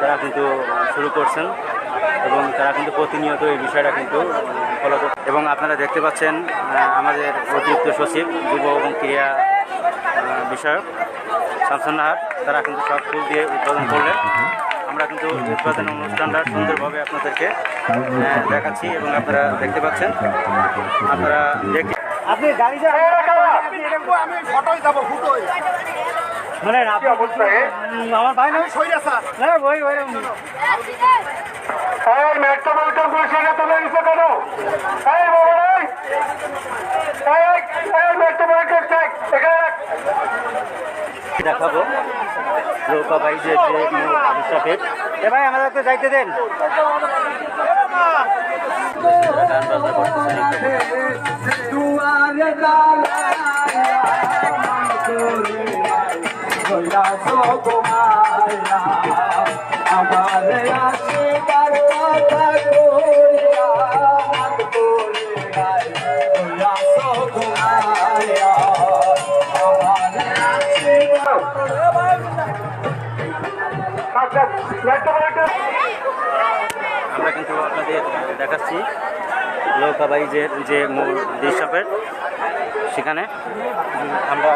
তারা কিন্তু শুরু করছেন এবং তারা কিন্তু প্রতিনিয়ত এই বিষয়টা কিন্তু ফলো করছে এবং আপনারা দেখতে পাচ্ছেন আমাদের অতিরিক্ত সচিব যুব এবং ক্রীড়া বিষয়ক শামসুন নাহার তারা কিন্তু সব ফুল দিয়ে উদ্বোধন করলেন। আমরা কিন্তু উদ্বোধন অনুষ্ঠানটা সুন্দরভাবে আপনাদেরকে দেখাচ্ছি এবং আপনারা দেখতে পাচ্ছেন। আপনারা দেখে আপনি গাড়ি আমি ফটোই যাব ফুটোই। মানে আমার ভাই না সইরা স্যার। না ওই ওই এই মেট্রো বলটা বসে তুলে দিছে কেন? এই বাবা এই। এই এই মেট্রো বলটা এখানে দেখাবো। নৌকা বাইজের যে আবিষ্কার এ ভাই আমাদের তো যাইতে দেন। গান বাজনা করতেছেন একটু। আচ্ছা মেট্রো বলটা আমরা কিন্তু আপনাদের দেখাচ্ছি নৌকা বাইজের যে মূল দৃশ্যপেট সেখানে। আমরা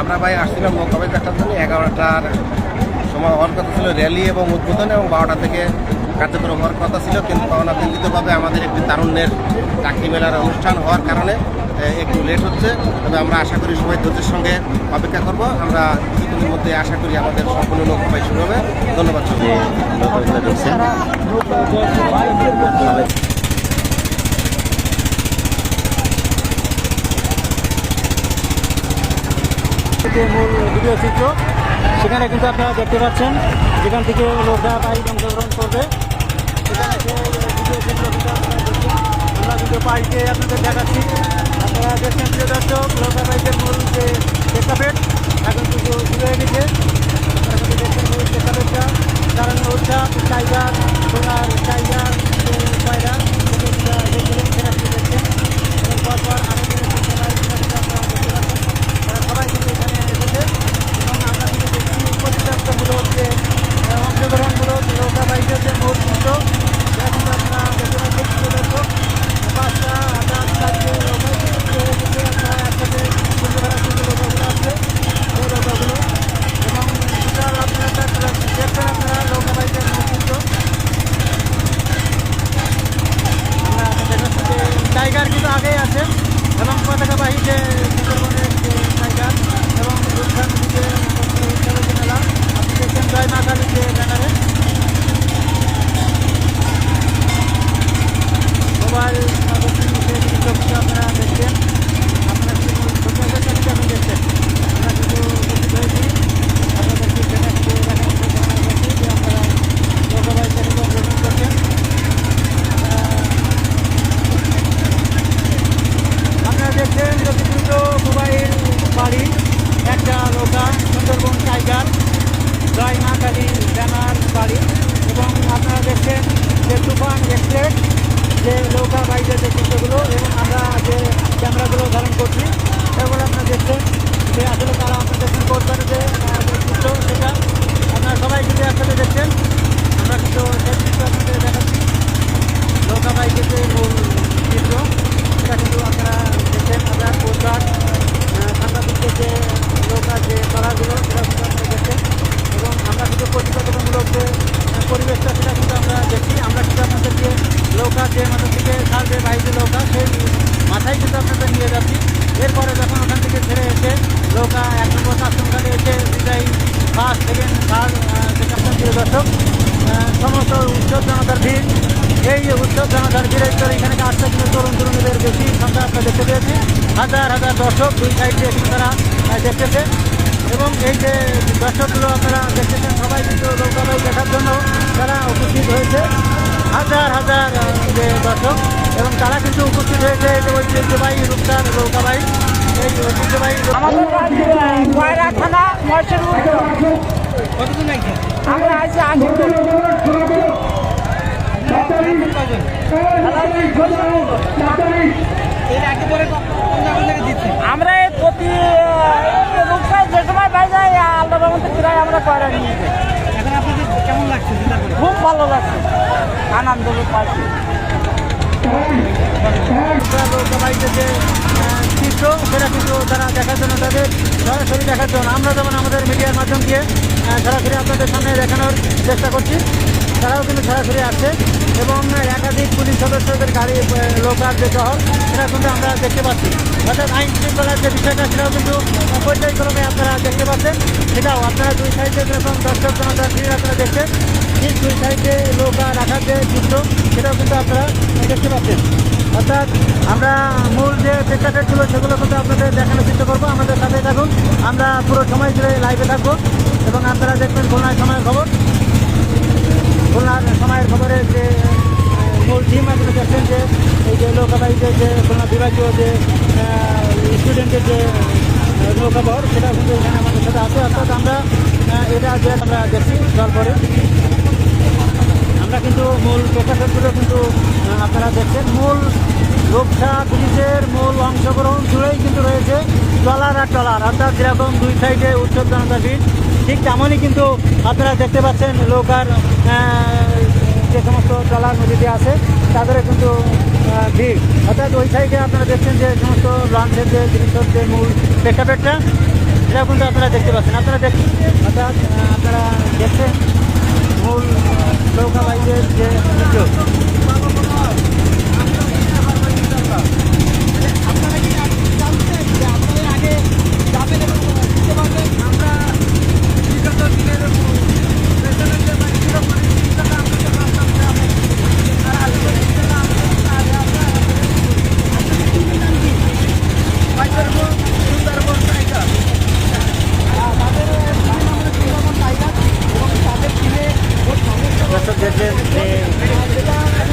আমরা ভাই আসছিলাম কবে দেখার জন্য এগারোটার সময় হওয়ার কথা ছিল। র্যালি এবং উদ্বোধন এবং বারোটা থেকে কার্যক্রম হওয়ার কথা ছিল কিন্তু অনাকাঙ্ক্ষিতভাবে আমাদের একটি তারুণ্যের চাকরি মেলার অনুষ্ঠান হওয়ার কারণে একটু লেট হচ্ছে। তবে আমরা আশা করি সবাই ধৈর্যের সঙ্গে অপেক্ষা করব। আমরা কিছুদিনের মধ্যে আশা করি আমাদের সম্পূর্ণ লোকসভায় শুরু হবে। ধন্যবাদ মূল ভিডিও চিত্র। সেখানে কিন্তু আপনারা দেখতে পাচ্ছেন যেখান থেকে লোকরা বাইক অংশগ্রহণ করবে সেখানে সে ভিডিও চিত্র কিন্তু আপনারা দেখছেন আমরা আপনাদের দেখাচ্ছি আপনারা দেখছেন প্রিয় দর্শক লোকা বাইকের মূল যে এখন কিছু শুরু হয়ে গেছে আপনারা দেখছেন মূল প্রেক্ষাপটটা কারণ ওটা টাইগার সোনার টাইগার পায়রা সেটা দেখছিলেন সেটা কিন্তু দেখছেন এবং পরপর আরও যে সবাই সেটা কিন্তু আপনারা দেখতে পাচ্ছেন তারা সবাই কিন্তু এখানে এসেছে এবং আমরা কিন্তু দেখছি প্রতিযোগিতামূলক যে আহ, অংশগ্রহণমূলক নৌকা বাইকের যে মূল চিত্র সেটা কিন্তু আপনারা দেখতে পাচ্ছেন প্রিয় দর্শক পাঁচটা হাজার চারটে নৌকা কিন্তু আপনারা একসাথে ঘুরতে বেড়ার জন্য নৌকাগুলো আছে সেই নৌকাগুলো এবং বিশাল আপনারা দেখছেন আপনারা নৌকা বাইকের মূল চিত্র আমরা দেখাচ্ছি যে টাইগার কিন্তু আগেই আছে এবং পতাকাবাহী যে সুন্দরবনের যে টাইগার এবং রূপসান যে উৎসবের যে মেলা আপনি দেখছেন জয় মা কালী যে ব্যানারে মোবাইল যে দৃশ্যগুলো আপনারা দেখছেন আপনারা কিন্তু সোশ্যাল মিডিয়াতে আপনি দেখছেন আমরা কিন্তু উপস্থিত হয়েছি আপনাদেরকে দেখাচ্ছি দেখাচ্ছি দেখাচ্ছি যে আপনারা লোকবাহী থেকে অংশগ্রহণ করছেন আপনারা দেখছেন যতটুকু মোবাইল বাড়ি একটা নৌকা সুন্দরবন টাইগার জয় মা কালী ব্যানার বাড়ি এবং আপনারা দেখছেন যে এক্সপ্রেস যে নৌকা বাইকের যে চিত্রগুলো এবং আমরা যে ক্যামেরাগুলো ধারণ করছি, সেগুলো আপনারা দেখছেন। যে আসলে তারা আপনারা দেখছেন কোর্টার যে চিত্র, সেটা আপনারা সবাই কিন্তু একসাথে দেখছেন। আমরা কিন্তু সেই চিত্র আপনাদের দেখাচ্ছি। নৌকা বাইকের যে মূল চিত্র, সেটা কিন্তু আপনারা দেখছেন। আমরা পোস্টার সাংবাদিকদের যে নৌকা যে কলাগুলো সেটা কিন্তু আপনারা দেখছেন। এবং আমরা কিন্তু প্রতিযোগিতামূলক যে পরিবেশটা সেটা কিন্তু আমরা দেখছি আমরা কিন্তু আপনাদেরকে নৌকা যে মাথা থেকে যে বাইরে নৌকা, সেই মাথায় কিন্তু আপনাদের নিয়ে যাচ্ছি। এরপরে যখন ওখান থেকে ছেড়ে এসে নৌকা এক নম্বর আশ্রমঘাটে এসে বিদায়ী ফার্স্ট সেকেন্ড থার্ড যেটা আপনার প্রিয় দর্শক সমস্ত উৎসব জনতার ভিড়। এই উৎসব জনতার ভিড়ের ভিতরে এখানে আসতে কিন্তু তরুণ তরুণীদের বেশি সংখ্যা আমরা দেখতে পেয়েছি। হাজার হাজার দর্শক দুই সাইড দিয়ে তারা দেখতেছে। এবং এই যে দর্শকগুলো আপনারা দেখতেছেন সবাই কিন্তু লোকালয় দেখার জন্য তারা উপস্থিত হয়েছে। হাজার হাজার যে দর্শক এবং তারা কিন্তু উপস্থিত হয়েছে এই যে ঐতিহ্যবাহী রূপসার নৌকাবাহী। এই ঐতিহ্যবাহী কয়রা থানা কতদিন আমরা আছি আজকে আমরা এই প্রতি রূপসায় যে সময় পাই যাই আল্লাহর মধ্যে প্রায় আমরা কয়রা নিয়ে যাই। এখন আপনাদের কেমন লাগছে খুব ভালো লাগছে। আনন্দ পাচ্ছি। যে চিত্র সেটা কিন্তু তারা দেখার জন্য তাদের সরাসরি দেখার জন্য। আমরা যেমন আমাদের মিডিয়ার মাধ্যম দিয়ে সরাসরি আপনাদের সামনে দেখানোর চেষ্টা করছি। তারাও কিন্তু সরাসরি আসছে এবং একাধিক পুলিশ সদস্যদের গাড়ি লোকাল যে শহর। সেটা কিন্তু আমরা দেখতে পাচ্ছি। অর্থাৎ আইন শৃঙ্খলার যে বিষয়টা, সেটাও কিন্তু পর্যায়ক্রমে আপনারা দেখতে পাচ্ছেন। সেটাও আপনারা দুই সাইডে যেরকম দর্শক জনতার ভিড় আপনারা দেখছেন, ঠিক দুই সাইডে নৌকা রাখার যে চিত্র, সেটাও কিন্তু আপনারা দেখতে পাচ্ছেন। অর্থাৎ আমরা মূল যে প্রেক্ষাপটগুলো সেগুলো কিন্তু আপনাদের দেখানোর চেষ্টা করব। আমাদের সাথে থাকুন। আমরা পুরো সময় জুড়ে লাইভে থাকব এবং আপনারা দেখবেন খুলনার সময়ের খবর খুলনার সময়ের খবরের যে আহ, মূল টিম আপনারা দেখছেন যে, এই যে লোকাবাড়িতে যে খুলনা বিভাগীয় যে স্টুডেন্টের যে নৌকাবহর সেটা কিন্তু এখানে আমাদের সাথে আছে। অর্থাৎ আমরা এটা যে আমরা দেখছি জল পরে আমরা কিন্তু মূল প্রকাশনগুলো কিন্তু আপনারা দেখছেন। মূল রক্ষা পুলিশের মূল অংশগ্রহণ জুড়েই কিন্তু রয়েছে ট্রলার আর ট্রলার। অর্থাৎ যেরকম দুই সাইডে উৎসব জনতা ঠিক তেমনই কিন্তু আপনারা দেখতে পাচ্ছেন নৌকার ট্রলার নদীতে আসে তাদের কিন্তু ভিড়। অর্থাৎ ওই সাইডে আপনারা দেখছেন যে সমস্ত লঞ্চের যে জিনিসের যে মূল প্রেক্ষাপটটা, সেটাও কিন্তু আপনারা দেখতে পাচ্ছেন। আপনারা দেখছেন অর্থাৎ আপনারা দেখছেন মূল নৌকাবাহীদের যে চিত্র দর্শক দেখলেন যে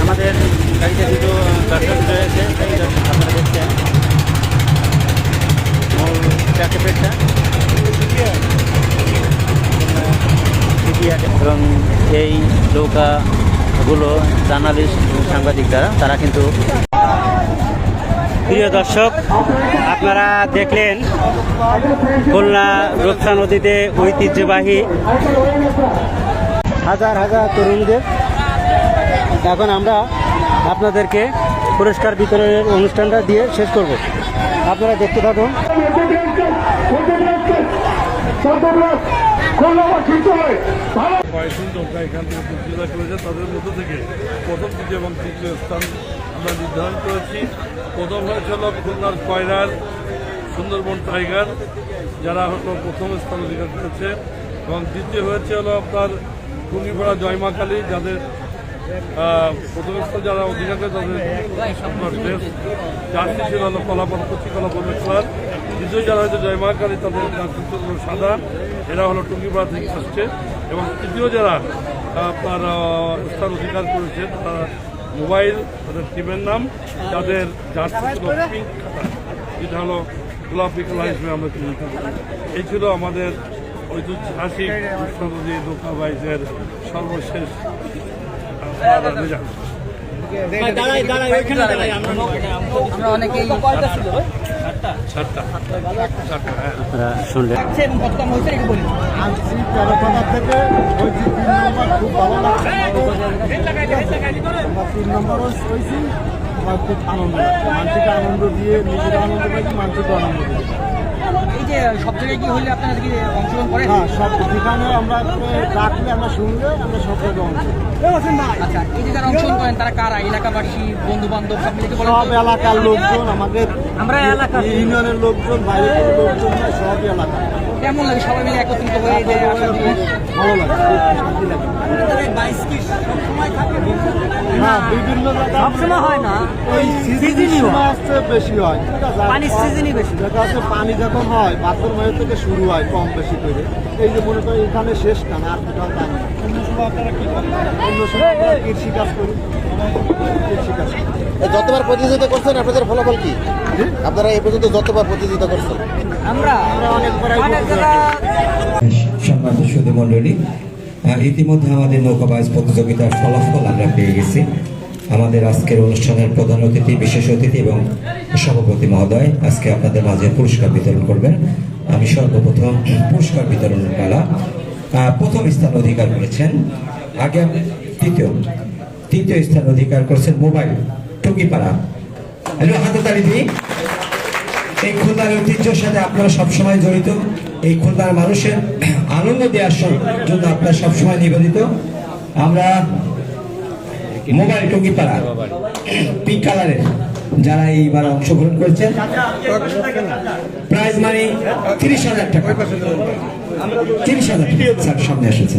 আমাদের গাড়িতে দুটো দর্শক রয়েছে সেই দর্শক আপনারা দেখছেন মূল প্যাকেটটা এবং এই নৌকাগুলো জার্নালিস্ট সাংবাদিক দ্বারা তারা কিন্তু প্রিয় দর্শক, আপনারা দেখলেন খুলনা রক্ষা নদীতে ঐতিহ্যবাহী হাজার হাজার তরুণদের। এখন আমরা আপনাদেরকে পুরস্কার বিতরণের অনুষ্ঠানটা দিয়ে শেষ করব। আপনারা দেখতে থাকুন। এখান থেকে তাদের মধ্যে থেকে প্রথম দ্বিতীয় এবং তৃতীয় স্থান আমরা নির্ধারণ করেছি। প্রথম হয়েছিল খুলনার কয়রার, সুন্দরবন টাইগার, যারা হলো প্রথম স্থান অধিকার করেছে। এবং দ্বিতীয় হয়েছে হলো আপনার টুঙ্গিপাড়া জয়মাকালী যাদের প্রথম স্থান যারা অধিকার করে তাদের জার্সি ছিল হলো কলাপন কচি কলাপন দ্বিতীয় যারা হয়েছে জয়মাকালী তাদের জার্সি সাদা। এরা হলো টুঙ্গিপাড়া থেকে আসছে। এবং তৃতীয় যারা আপনার স্থান অধিকার করেছে, তারা মোবাইল তাদের টিমের নাম তাদের জার্সি ছিল পিঙ্ক খাতা। যেটা হলো গোলাপি কালার হিসেবে আমরা চিহ্নিত করি এই ছিল আমাদের ঐতিহাসিক কৃষ্ণনদী সর্বশেষ রেজাল্ট আমরা অনেকেই হ্যাঁ থেকে খুব ভালো লাগছে নম্বর খুব আনন্দ মানুষকে আনন্দ দিয়ে নিজের আনন্দ পাইছি মানসিক আনন্দ দিয়েছি যে সব জায়গায় কি হলে আপনারা কি অংশগ্রহণ করেন? হ্যাঁ সব যেখানে আমরা ডাকলে আমরা শুনলে আমরা সব জায়গায় আচ্ছা এই যে যারা অংশগ্রহণ করেন তারা কারা? এলাকাবাসী বন্ধু বান্ধব সব মিলে সব এলাকার লোকজন আমাদের আমরা এলাকার ইউনিয়নের লোকজন বাইরে লোকজন সব এলাকা কেমন লাগে সবাই মিলে একত্রিত হয়ে যে আসার জন্য? ভালো লাগে সবসময় হয় না ওই সিজনই বেশি। হয় পানির সিজনই বেশি। দেখা যাচ্ছে পানি যখন হয় বাথরুম থেকে শুরু হয় কম বেশি করে। এই যে মনে করি এখানে শেষ টানা আর কোথাও তা যতবার প্রতিযোগিতা করছেন আপনাদের ফলাফল কি? আপনারা এই পর্যন্ত যতবার প্রতিযোগিতা করছেন? আমরা সম্মানিত ইতিমধ্যে আমাদের নৌকাবাজ প্রতিযোগিতার ফলাফল আমরা পেয়ে গেছি। আমাদের আজকের অনুষ্ঠানের প্রধান অতিথি বিশেষ অতিথি এবং সভাপতি মহোদয় আজকে আপনাদের মাঝে পুরস্কার বিতরণ করবেন। আমি সর্বপ্রথম পুরস্কার বিতরণের বেলা আহ, প্রথম স্থান অধিকার করেছেন। আগে তৃতীয় তৃতীয় স্থান অধিকার করেছেন মোবাইল টুকিপাড়া হ্যালো হাতে তালি দিই। এই খুলনার ঐতিহ্যের সাথে আপনারা সবসময় জড়িত। এই খুলনার মানুষের আনন্দ দেওয়ার জন্য আপনারা সবসময় নিবেদিত। আমরা মোবাইল টুকিপাড়া পিঙ্ক কালারের যারা এইবার অংশগ্রহণ করেছেন। প্রাইজ মানি তিরিশ হাজার টাকা। তিরিশ হাজার টাকা। স্যার সামনে এসেছে।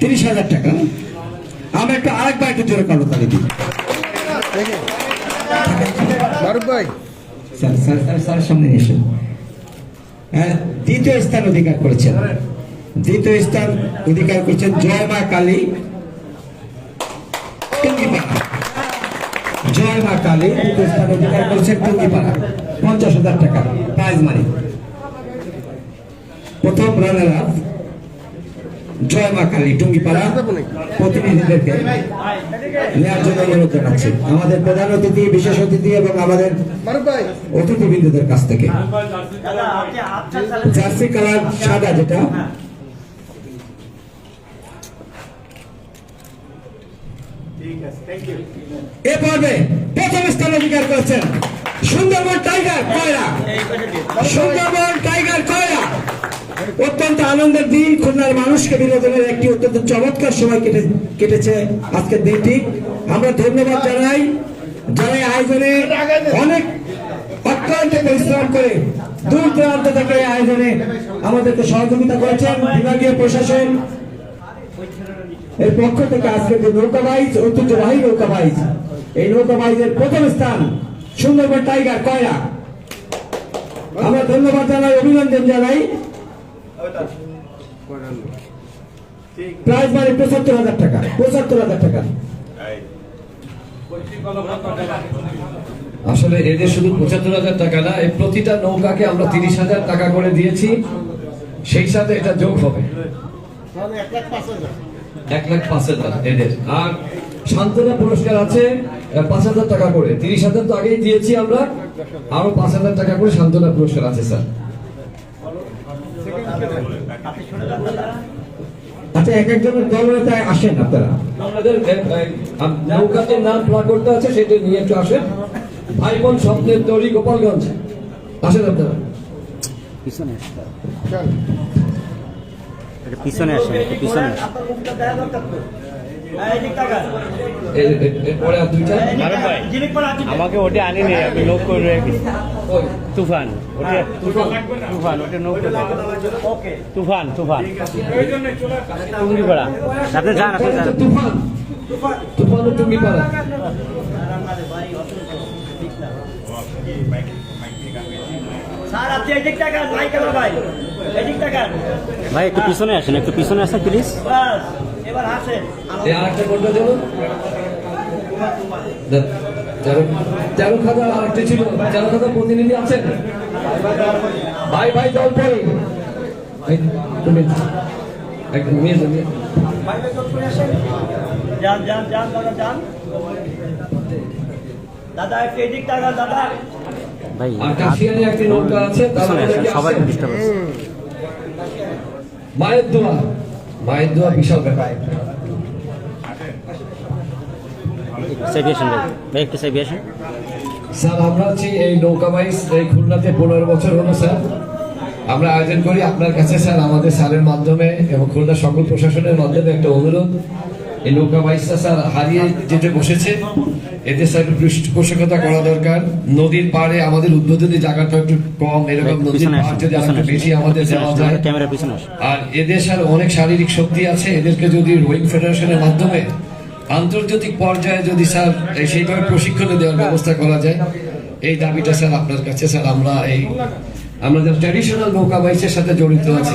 তিরিশ হাজার টাকা। আমরা একটু আরেকবার একটু জোরে কালো তালি দিই। স্যার স্যার স্যার স্যার সামনে নিয়ে হ্যাঁ, দ্বিতীয় স্থান অধিকার করেছেন। দ্বিতীয় স্থান অধিকার করেছেন জয় মা কালী। টুঙ্গিপাড়া। জয় মা কালী দ্বিতীয় স্থান অধিকার করেছেন টুঙ্গিপাড়া। পঞ্চাশ হাজার টাকা। প্রাইজ মানি প্রথম রানার আপ জয় মা কালী, টুঙ্গিপাড়া প্রতিনিধিদেরকে নেওয়ার জন্য অনুরোধ জানাচ্ছি। আমাদের প্রধান অতিথি, বিশেষ অতিথি এবং আমাদের অতিথিবৃন্দদের কাছ থেকে। জার্সি কালার সাদা যেটা। এ পর্বে প্রথম স্থান অধিকার করেছেন সুন্দরবন টাইগার কয়রা সুন্দরবন টাইগার কয়রা অত্যন্ত আনন্দের দিন। খুলনার মানুষকে বিনোদনের একটি অত্যন্ত চমৎকার সময় কেটে কেটেছে আজকের দিনটি। আমরা ধন্যবাদ জানাই। যারা আয়োজনে অনেক অক্লান্ত পরিশ্রম করে দূর দূরান্ত থেকে আয়োজনে আমাদেরকে সহযোগিতা করেছেন বিভাগীয় প্রশাসন। এর পক্ষ থেকে আজকে যে নৌকা বাইজ ঐতিহ্যবাহী নৌকা বাইজ এই নৌকা বাইজের প্রথম স্থান সুন্দরবন টাইগার কয়রা আমরা ধন্যবাদ জানাই, অভিনন্দন জানাই। প্রাইজ মানে পঁচাত্তর হাজার টাকা পঁচাত্তর হাজার টাকা। আসলে এদের শুধু পঁচাত্তর হাজার টাকা না এই প্রতিটা নৌকাকে আমরা তিরিশ হাজার টাকা করে দিয়েছি। সেই সাথে এটা যোগ হবে। এক লাখ পাঁচ হাজার। এদের। আর সান্ত্বনা পুরস্কার আছে পাঁচ হাজার টাকা করে। তিরিশ হাজার তো আগেই দিয়েছি আমরা। আরও পাঁচ হাজার টাকা করে সান্ত্বনা পুরস্কার আছে স্যার। আচ্ছা এক একজনের দলনেতায় আসেন আপনারা? আমাদের নৌকাতে নাম প্লাগরটা আছে সেটা নিয়ে একটু আসেন। ভাই বোন স্বপ্নের তরি গোপালগঞ্জ। আসেন আপনারা। পিছনে পিছনে আসেন পিছনে আসেন। আমাকে ওটা আনিনি আমি লোক করে রেখেছি তুফান ওটা তুফান। তুফান ওটা নৌক তুফান তুফান। টুঙ্গিপাড়া আপনি যান আপনি যান। তুফান। তুফান। টুঙ্গিপাড়া স্যার আপনি এদিক টাকা নাই কেন ভাই। এদিক টাকা ভাই একটু পিছনে আসেন একটু পিছনে আসেন প্লিজ আরেকটা কোনটা দেবো তেরো খাতা আরেকটা ছিল। তেরো খাতা প্রতিনিধি আছেন ভাই ভাই জল পরে এই, তুমি একদম নিয়ে যান, যান। যান যান যান দাদা যান। দাদা একটু এদিক টাকা দাদা। ভাই একটি নৌকা আছে সবাই ডিস্টার্ব মায়ের দোয়া। মায়ের দোয়া বিশাল ব্যাপার। স্যার আমরা আছি এই নৌকা বাইস এই খুলনাতে পনেরো বছর হলো স্যার। আমরা আয়োজন করি। আপনার কাছে স্যার আমাদের স্যারের মাধ্যমে এবং খুলনা সকল প্রশাসনের মাধ্যমে একটা অনুরোধ। এই নৌকা বাইসটা স্যার হারিয়ে যেটা বসেছে। এদের স্যার একটু পৃষ্ঠপোষকতা করা দরকার। নদীর পাড়ে আমাদের উদ্বোধনী জায়গাটা একটু কম এরকম নদীর পাড় যদি আরেকটু বেশি আমাদের দেওয়া যায়। আর এদের স্যার অনেক শারীরিক শক্তি আছে এদেরকে যদি রোয়িং ফেডারেশনের মাধ্যমে আন্তর্জাতিক পর্যায়ে যদি স্যার সেইভাবে প্রশিক্ষণ দেওয়ার ব্যবস্থা করা যায় এই দাবিটা স্যার আপনার কাছে স্যার আমরা এই আমরা যারা ট্র্যাডিশনাল নৌকা বাইসের সাথে জড়িত আছি,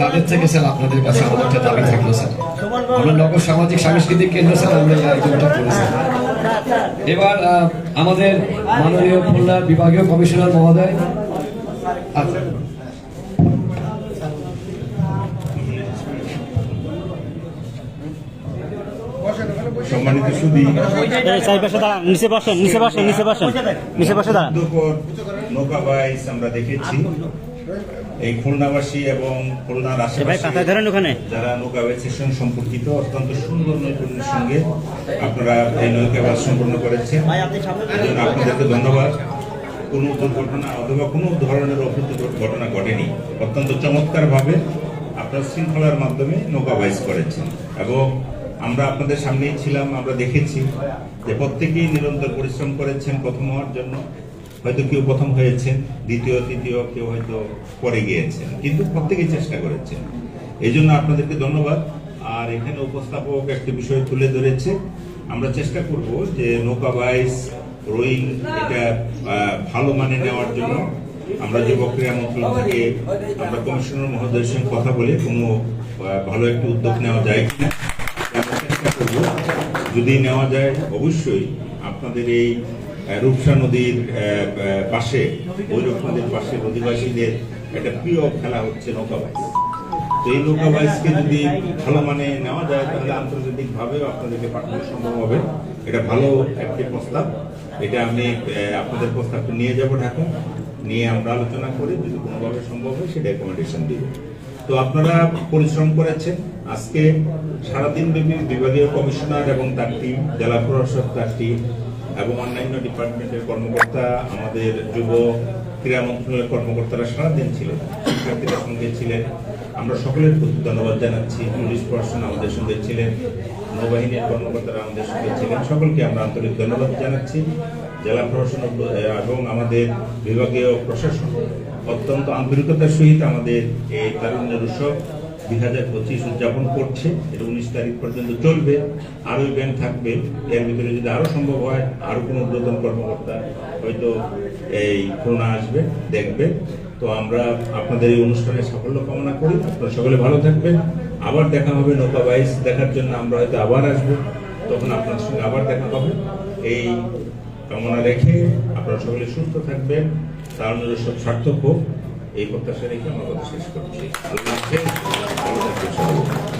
তাদের থেকে স্যার আপনাদের কাছে আমাদের একটা দাবি থাকল স্যার আমরা নগর সামাজিক সাংস্কৃতিক কেন্দ্র স্যার আমরা এই আয়োজনটা করেছি এবার আমাদের মাননীয় খুলনার বিভাগীয় কমিশনার মহোদয় সম্মানিত সুদী চার পাশে দাঁড়ান নিচে বসেন নিচে বসেন নিচে বসেন নিচে বসে দাঁড়ান। নৌকা বাইস আমরা দেখেছি। এই খুলনাবাসী এবং খুলনার আশেপাশে ধরেন ওখানে। যারা নৌকা বাইসের সঙ্গে সম্পর্কিত অত্যন্ত সুন্দর নৈপুণ্যের সঙ্গে আপনারা এই নৌকা বাস সম্পন্ন করেছেন। আপনাদেরকে ধন্যবাদ। কোনো দুর্ঘটনা অথবা কোনো ধরনের অপ্রীত ঘটনা ঘটেনি। অত্যন্ত চমৎকার ভাবে আপনারা শৃঙ্খলার মাধ্যমে নৌকা বাইস করেছেন। এবং আমরা আপনাদের সামনেই ছিলাম, আমরা দেখেছি যে প্রত্যেকেই নিরন্তর পরিশ্রম করেছেন প্রথম হওয়ার জন্য। হয়তো কেউ প্রথম হয়েছেন, দ্বিতীয়, তৃতীয়, কেউ হয়তো পরে গিয়েছেন, কিন্তু প্রত্যেকেই চেষ্টা করেছেন। এই জন্য আপনাদেরকে ধন্যবাদ। আর এখানে উপস্থাপক একটি বিষয় তুলে ধরেছে। আমরা চেষ্টা করব যে নৌকা বাইস, রোয়িং এটা ভালো মানে নেওয়ার জন্য। আমরা যুবক ক্রীড়া মন্ত্রণালয় থেকে আমরা কমিশনার মহোদয়ের সঙ্গে কথা বলে কোনো ভালো একটি উদ্যোগ নেওয়া যায় কিনা। করব যদি নেওয়া যায়, অবশ্যই আপনাদের এই রূপসা নদীর পাশে ভৈরব নদীর পাশে অধিবাসীদের একটা প্রিয় খেলা হচ্ছে নৌকা বাইস। তো এই নৌকা বাইসকে যদি ভালো মানে নেওয়া যায়, তাহলে আন্তর্জাতিকভাবেও আপনাদেরকে পাঠানো সম্ভব হবে। এটা ভালো একটি প্রস্তাব। এটা আমি আপনাদের প্রস্তাবটা নিয়ে যাব ঢাকা। নিয়ে আমরা আলোচনা করে, যদি কোনোভাবে সম্ভব হয় সেটা রেকমেন্ডেশন দিব। তো আপনারা পরিশ্রম করেছেন। আজকে সারাদিন ব্যাপী বিভাগীয় কমিশনার এবং তার টিম জেলা প্রশাসক, তার টিম এবং অন্যান্য ডিপার্টমেন্টের কর্মকর্তা, আমাদের যুব ক্রীড়া মন্ত্রণালয়ের কর্মকর্তারা সারাদিন ছিলেন, শিক্ষার্থীরা সঙ্গে ছিলেন। আমরা সকলের প্রতি ধন্যবাদ জানাচ্ছি। পুলিশ প্রশাসন আমাদের সঙ্গে ছিলেন, নৌবাহিনীর কর্মকর্তারা আমাদের সঙ্গে ছিলেন। সকলকে আমরা আন্তরিক ধন্যবাদ জানাচ্ছি। জেলা প্রশাসন এবং আমাদের বিভাগীয় প্রশাসন। অত্যন্ত আন্তরিকতার সহিত আমাদের এই তারুণ্যের উৎসব দুই হাজার পঁচিশ উদযাপন করছে। এটা উনিশ তারিখ পর্যন্ত চলবে। আরও ইভেন্ট থাকবে। এর ভিতরে যদি আরও সম্ভব হয়, আরও কোনো উদ্বোধন কর্মকর্তা হয়তো এই খুলনা আসবে, দেখবে। তো আমরা আপনাদের এই অনুষ্ঠানে সাফল্য কামনা করি। আপনারা সকলে ভালো থাকবেন। আবার দেখা হবে নৌকা বাইস দেখার জন্য। আমরা হয়তো আবার আসব। তখন আপনার সঙ্গে আবার দেখা হবে। এই কামনা রেখে আপনারা সকলে সুস্থ থাকবেন। তার সব সার্থক হোক এই প্রত্যাশা রেখে আমার কথা শেষ করছি। আল্লাহ